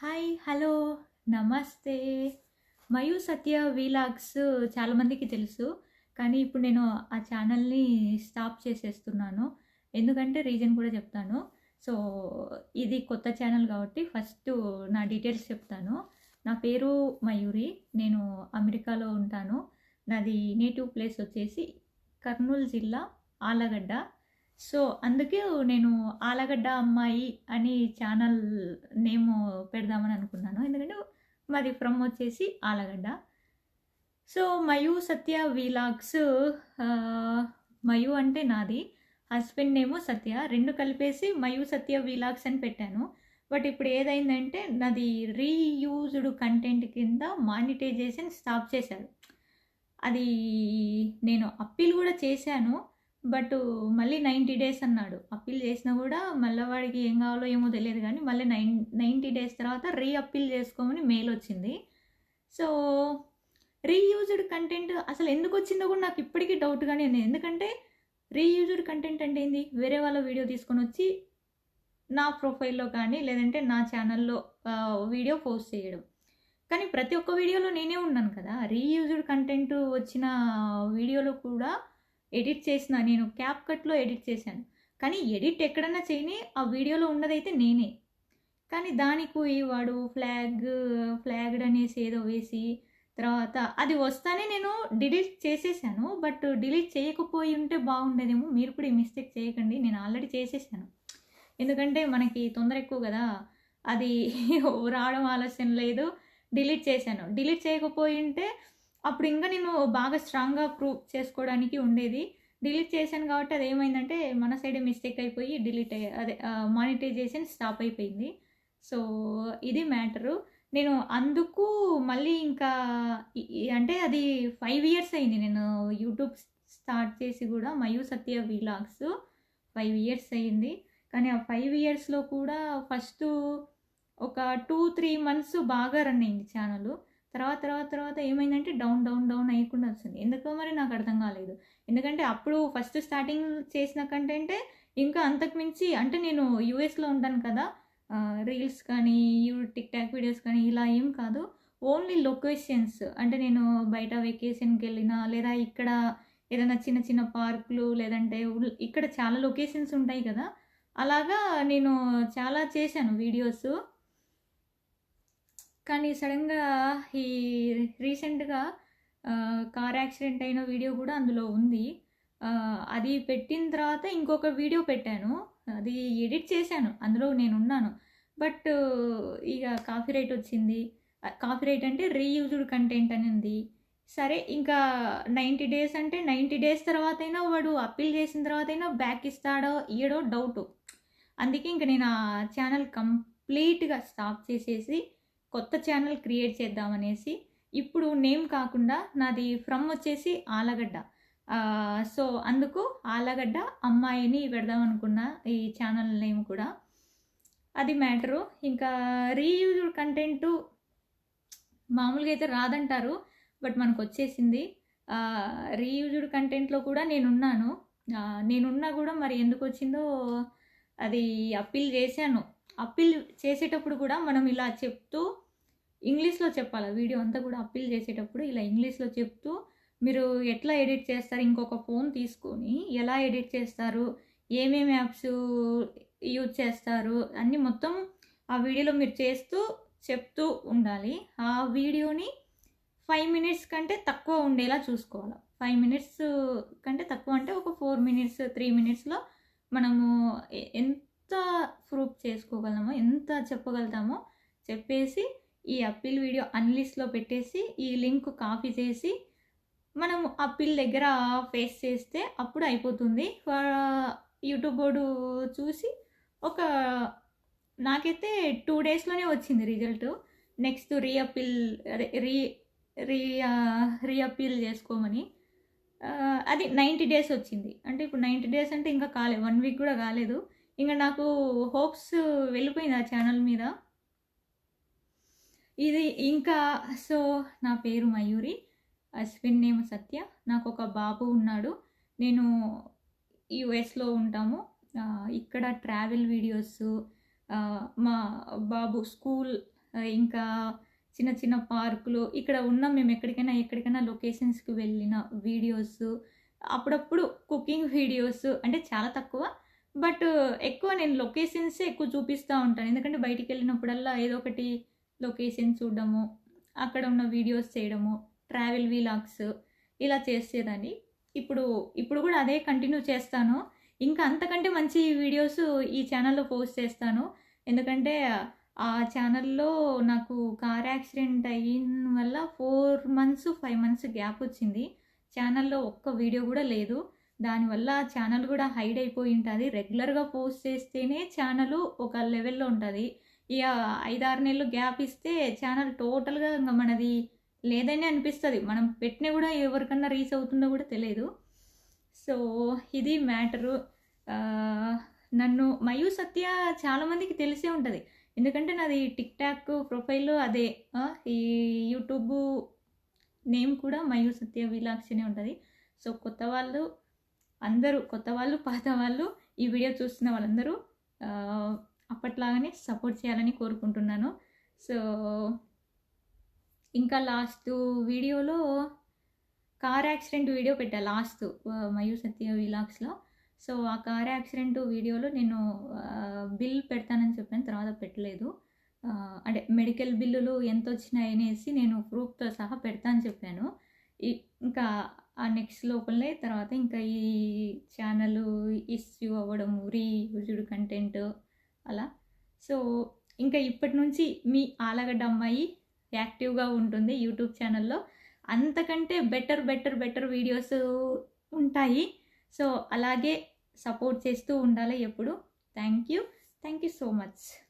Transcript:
Hi hello నమస్తే Mayu Satya vlogs చాలామందికి తెలుసు కానీ ఇప్పుడు నేను ఆ ఛానల్ని స్టాప్ చేసేస్తున్నాను. ఎందుకంటే రీజన్ కూడా చెప్తాను. సో ఇది కొత్త ఛానల్ కాబట్టి ఫస్ట్ నా డీటెయిల్స్ చెప్తాను. నా పేరు మయూరి నేను అమెరికాలో ఉంటాను. నాది నేటివ్ ప్లేస్ వచ్చేసి కర్నూలు జిల్లా ఆలగడ్డ. సో అందుకే నేను ఆలగడ్డ అమ్మాయి అని ఛానల్ నేమ్ పెడదామని అనుకున్నాను. ఎందుకంటే మాది ఫ్రమ్ వచ్చేసి ఆలగడ్డ. సో మయు సత్య వీలాగ్స్ మయు అంటే నాది. హస్బెండ్ నేమో సత్య. రెండు కలిపేసి మయు సత్య వీలాగ్స్ అని పెట్టాను. బట్ ఇప్పుడు ఏదైందంటే నాది రీయూజ్డ్ కంటెంట్ కింద మానిటైజేషన్ స్టాప్ చేశారు. అది నేను అప్పీల్ కూడా చేశాను. బట్ మళ్ళీ నైంటీ డేస్ అన్నాడు. అప్పీల్ చేసినా కూడా మళ్ళీ వాడికి ఏం కావాలో ఏమో తెలియదు కానీ మళ్ళీ నైన్ నైంటీ డేస్ తర్వాత రీ అప్పీల్ చేసుకోమని మెయిల్ వచ్చింది. సో రీయూజ్డ్ కంటెంట్ అసలు ఎందుకు వచ్చిందో కూడా నాకు ఇప్పటికీ డౌట్గానే ఉంది. ఎందుకంటే రీయూజ్డ్ కంటెంట్ అంటే ఏంది? వేరే వాళ్ళ వీడియో తీసుకొని వచ్చి నా ప్రొఫైల్లో కానీ లేదంటే నా ఛానల్లో వీడియో పోస్ట్ చేయడం. కానీ ప్రతి ఒక్క వీడియోలో నేనే ఉన్నాను కదా. రీయూజ్డ్ కంటెంట్ వచ్చిన వీడియోలో కూడా ఎడిట్ చేసిన నేను క్యాప్ కట్లో ఎడిట్ చేశాను. కానీ ఎడిట్ ఎక్కడన్నా చేయని ఆ వీడియోలో ఉన్నదైతే నేనే. కానీ దానికి వాడు ఫ్లాగ్ ఫ్లాగ్డ్ అనేసి ఏదో వేసి తర్వాత అది వస్తానే నేను డిలీట్ చేసేసాను. బట్ డిలీట్ చేయకపోయి ఉంటే బాగుండేదేమో. మీరు కూడా ఈ మిస్టేక్ చేయకండి. నేను ఆల్రెడీ చేసేసాను. ఎందుకంటే మనకి తొందర ఎక్కువ కదా. అది రావడం ఆలస్యం లేదు. డిలీట్ చేశాను. డిలీట్ చేయకపోయి ఉంటే అప్పుడు ఇంకా నేను బాగా స్ట్రాంగ్గా ప్రూవ్ చేసుకోవడానికి ఉండేది. డిలీట్ చేశాను కాబట్టి అది ఏమైందంటే మన సైడే మిస్టేక్ అయిపోయి డిలీట్ అయ్యి అదే మానిటైజేషన్ స్టాప్ అయిపోయింది. సో ఇది మ్యాటరు నేను అందుకు మళ్ళీ ఇంకా అంటే అది ఫైవ్ ఇయర్స్ అయింది. నేను యూట్యూబ్ స్టార్ట్ చేసి కూడా Mayu Satya vlogs five years అయింది. కానీ ఆ ఫైవ్ ఇయర్స్లో కూడా ఫస్ట్ ఒక టూ త్రీ మంత్స్ బాగా రన్ అయింది ఛానల్ తర్వాత తర్వాత తర్వాత ఏమైందంటే డౌన్ డౌన్ డౌన్ అయ్యకుండా వస్తుంది ఎందుకో మరి నాకు అర్థం కాలేదు. ఎందుకంటే అప్పుడు ఫస్ట్ స్టార్టింగ్ చేసిన కంటెంటే ఇంకా అంతకుమించి అంటే నేను యూఎస్లో ఉంటాను కదా రీల్స్ కానీ యూ టిక్ టాక్ వీడియోస్ కానీ ఇలా ఏం కాదు. ఓన్లీ లొకేషన్స్ అంటే నేను బయట వెకేషన్కి వెళ్ళినా లేదా ఇక్కడ ఏదైనా చిన్న చిన్న పార్కులు లేదంటే ఇక్కడ చాలా లొకేషన్స్ ఉంటాయి కదా అలాగా నేను చాలా చేశాను వీడియోస్. కానీ సడన్గా ఈ రీసెంట్గా కార్ యాక్సిడెంట్ అయిన వీడియో కూడా అందులో ఉంది. అది పెట్టిన తర్వాత ఇంకొక వీడియో పెట్టాను. అది ఎడిట్ చేశాను. అందులో నేను ఉన్నాను బట్ ఇక కాఫీ రైట్ వచ్చింది. కాఫీ రైట్ అంటే రీయూజ్డ్ కంటెంట్ అనేది. సరే ఇంకా నైంటీ డేస్ అంటే నైంటీ డేస్ తర్వాత అయినా వాడు అప్పీల్ చేసిన తర్వాత అయినా బ్యాక్ ఇస్తాడో ఇయ్యడో డౌట్. అందుకే ఇంక నేను ఆ ఛానల్ కంప్లీట్గా స్టాప్ చేసేసి కొత్త ఛానల్ క్రియేట్ చేద్దామనేసి ఇప్పుడు నేమ్ కాకుండా నాది ఫ్రమ్ వచ్చేసి ఆలగడ్డ. సో అందుకు ఆలగడ్డ అమ్మాయిని పెడదాం అనుకున్న ఈ ఛానల్ నేమ్ కూడా. అది మ్యాటరు. ఇంకా రీయూజ్డ్ కంటెంట్ మామూలుగా అయితే రాదంటారు బట్ మనకు వచ్చేసింది. రీయూజ్డ్ కంటెంట్లో కూడా నేనున్నాను. నేనున్నా కూడా మరి ఎందుకు వచ్చిందో అది అప్పీల్ చేశాను. అప్పీల్ చేసేటప్పుడు కూడా మనం ఇలా చెప్తూ ఇంగ్లీష్లో చెప్పాలి? వీడియో అంతా కూడా అప్పీల్ చేసేటప్పుడు ఇలా ఇంగ్లీష్లో చెప్తూ మీరు ఎట్లా ఎడిట్ చేస్తారు? ఇంకొక ఫోన్ తీసుకొని ఎలా ఎడిట్ చేస్తారు? ఏమేమి యాప్స్ యూజ్ చేస్తారు? అన్నీ మొత్తం ఆ వీడియోలో మీరు చేస్తూ చెప్తూ ఉండాలి. ఆ వీడియోని ఫైవ్ మినిట్స్ కంటే తక్కువ ఉండేలా చూసుకోవాలి. ఫైవ్ మినిట్స్ కంటే తక్కువ అంటే ఒక ఫోర్ మినిట్స్ త్రీ మినిట్స్లో మనము ఎంత ప్రూఫ్ చేసుకోగలమో ఎంత చెప్పగలుగుతామో చెప్పేసి ఈ అప్పీల్ వీడియో అన్లిస్ట్లో పెట్టేసి ఈ లింక్ కాపీ చేసి మనం అప్పీల్ దగ్గర ఫేస్ చేస్తే అప్పుడు అయిపోతుంది. యూట్యూబ్ బోర్డు చూసి ఒక నాకైతే టూ డేస్లోనే వచ్చింది రిజల్ట్. నెక్స్ట్ రీ రీ రీ రీఅప్పీల్ చేసుకోమని. అది నైంటీ డేస్ వచ్చింది. అంటే ఇప్పుడు నైంటీ డేస్ అంటే ఇంకా కాలేదు వన్ వీక్ కూడా కాలేదు. ఇంకా నాకు హోప్స్ వెళ్ళిపోయింది ఆ ఛానల్ మీద. ఇది ఇంకా సో నా పేరు మయూరి. హస్బెండ్ నేమ్ సత్య. నాకు ఒక బాబు ఉన్నాడు. నేను యుఎస్లో ఉంటాము. ఇక్కడ ట్రావెల్ వీడియోస్ మా బాబు స్కూల్ ఇంకా చిన్న చిన్న పార్కులు ఇక్కడ ఉన్న మేము ఎక్కడికైనా ఎక్కడికైనా లొకేషన్స్కి వెళ్ళిన వీడియోస్ అప్పుడప్పుడు కుకింగ్ వీడియోస్ అంటే చాలా తక్కువ. బట్ ఎక్కువ నేను లొకేషన్సే ఎక్కువ చూపిస్తూ ఉంటాను. ఎందుకంటే బయటికి వెళ్ళినప్పుడల్లా ఏదో ఒకటి లొకేషన్ చూడడము అక్కడ ఉన్న వీడియోస్ చేయడము ట్రావెల్ వీలాగ్స్ ఇలా చేసేదాన్ని. ఇప్పుడు ఇప్పుడు కూడా అదే కంటిన్యూ చేస్తాను. ఇంకా అంతకంటే మంచి వీడియోస్ ఈ ఛానల్లో పోస్ట్ చేస్తాను. ఎందుకంటే ఆ ఛానల్లో నాకు కార్ యాక్సిడెంట్ అయిన వల్ల four months five months gap వచ్చింది. ఛానల్లో ఒక్క వీడియో కూడా లేదు. దానివల్ల ఛానల్ కూడా హైడ్ అయిపోయి ఉంటుంది. రెగ్యులర్గా పోస్ట్ చేస్తేనే ఛానల్ ఒక లెవెల్లో ఉంటుంది. ఇక ఐదారు నెలలు గ్యాప్ ఇస్తే ఛానల్ టోటల్గా ఇంకా మనది లేదని అనిపిస్తుంది. మనం పెట్టినా కూడా ఎవరికన్నా రీచ్ అవుతుందో కూడా తెలియదు సో ఇది మ్యాటరు. నన్ను మయూ సత్య చాలామందికి తెలిసే ఉంటుంది. ఎందుకంటే నాది టిక్ టాక్ ప్రొఫైల్ అదే. ఈ యూట్యూబ్ నేమ్ కూడా మయూ సత్య విలాక్షనే ఉంటుంది. సో కొత్త వాళ్ళు అందరూ కొత్త వాళ్ళు పాత వాళ్ళు ఈ వీడియో చూస్తున్న వాళ్ళందరూ అప్పట్లాగానే సపోర్ట్ చేయాలని కోరుకుంటున్నాను. సో ఇంకా లాస్ట్ వీడియోలో కార్ యాక్సిడెంట్ వీడియో పెట్టా లాస్ట్ మయూ సత్య విలాక్స్లో సో ఆ కార్ యాక్సిడెంట్ వీడియోలో నేను బిల్ పెడతానని చెప్పాను తర్వాత పెట్టలేదు. అంటే మెడికల్ బిల్లులు ఎంత వచ్చినాయి అనేసి నేను ప్రూఫ్తో సహా పెడతాను చెప్పాను. ఈ- ఇంకా ఆ నెక్స్ట్ లోపలే తర్వాత ఇంకా ఈ ఛానల్ ఇష్యూ అవ్వడం రీయూజ్డ్ కంటెంట్ అలా. సో ఇంకా ఇప్పటి నుంచి మీ ఆలగడ్డ అమ్మాయి యాక్టివ్గా ఉంటుంది యూట్యూబ్ ఛానల్లో. అంతకంటే బెటర్ బెటర్ బెటర్ వీడియోస్ ఉంటాయి. సో అలాగే సపోర్ట్ చేస్తూ ఉండాలి ఎప్పుడు. Thank you. Thank you so much.